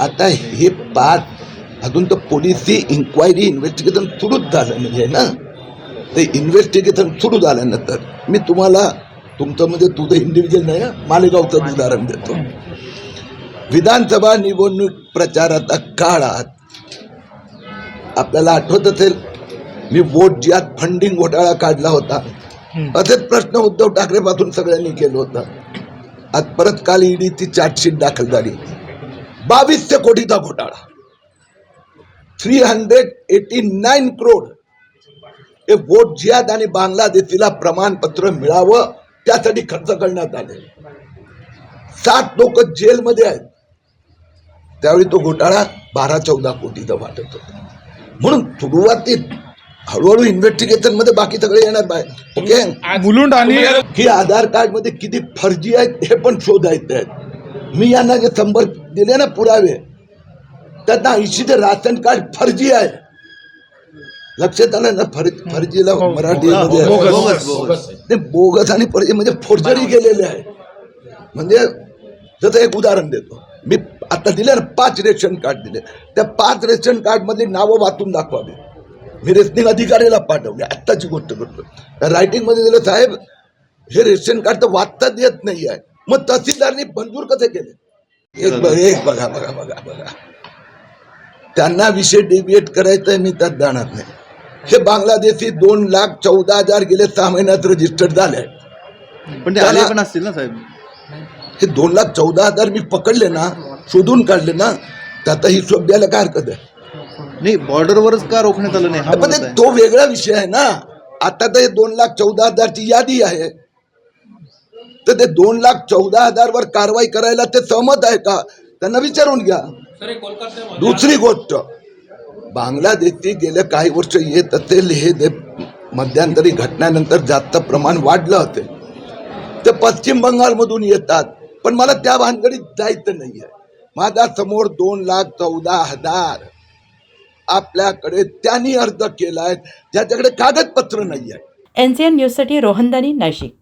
आता हे पाच अजून तर पोलिसी इन्क्वायरी इन्व्हेस्टिगेशन सुरूच झालं म्हणजे ना? ते इन्व्हेस्टिगेशन सुरू झाल्यानंतर मी तुम्हाला तुमचं म्हणजे तुझं इंडिव्हिज्युअल नाही मालेगावचं उदाहरण देतो. विधानसभा निवडणूक प्रचाराच्या काळात आपल्याला आठवत असेल मी वोट ज्यात फंडिंग घोटाळा काढला होता असेच प्रश्न उद्धव ठाकरे पासून सगळ्यांनी केलं होतं. आज परत काल ईडीची चार्जशीट दाखल झाली. बावीसशे कोटीचा घोटाळा. Three hundred eighty nine crore हे वोट जियाद आणि बांगलादेशीला प्रमाणपत्र मिळावं त्यासाठी खर्च करण्यात आले. सात लोक जेलमध्ये आहेत. त्यावेळी तो घोटाळा बारा चौदा कोटीचा वाटत होता. म्हणून सुरुवातीत हळूहळू इन्व्हेस्टिगेशनमध्ये बाकी सगळे येणार बाहेर. ओके मुलुंड आणि की आधार कार्डमध्ये किती फर्जी आहेत हे पण शोधायचे आहेत. मी यांना जे शंभर दिले ना पुरावे त्यांना ऐंशी ते राशन कार्ड फर्जी आहे. लक्षात आलं ना फर फर्जीला मराठीमध्ये बोगस. ते बोगस. आणि फर्जी म्हणजे फोर्जरी केलेले आहे. म्हणजे जसं एक उदाहरण देतो. मी आता दिले ना पाच रेशन कार्ड दिले. त्या पाच रेशन कार्ड मधली नावं वाचून दाखवावी. मी रेशनिंग अधिकाऱ्याला पाठवले. आत्ताची गोष्ट करतो रायटिंगमध्ये दिलं साहेब हे रेशन कार्ड तर वाचताच येत नाही आहे. मग तहसीलदारनी मंजूर कसे केले? एक बघ एक बघा बघा बघा बघा. त्यांना विषय डेबिएट करायचा मी त्यात जाणार नाही. हे बांगलादेशी दोन लाख चौदा हजार गेले सहा महिन्यात रजिस्टर्ड झाले. पण ते आले पण असतील ना साहेब? हे दोन लाख चौदा हजार मी पकडले ना शोधून काढले ना त्याचा हिशोब द्यायला काय हरकत आहे? नाही बॉर्डरवरच का रोखण्यात आलं नाही? हा पण मुद्दा ते आहे. तो वेगळा विषय आहे ना. आता तर हे दोन लाख चौदा हजारची यादी आहे. तर ते दोन लाख चौदा हजार वर कारवाई करायला ते सहमत आहे का? त्यांना विचारून घ्या. दुसरी गोष्ट बांगलादेशची गेल्या काही वर्ष येत असेल हे जे मध्यंतरी घटनेनंतर जास्त प्रमाण वाढलं असेल ते पश्चिम बंगालमधून येतात. पण मला त्या भानगडीत जायचं नाही आहे माझ्यासमोर दोन लाख चौदा हजार आपल्याकडे त्यांनी अर्ज केलाय ज्याच्याकडे कागदपत्र नाही आहे एन सी एन न्यूजसाठी रोहनदानी नाशिक.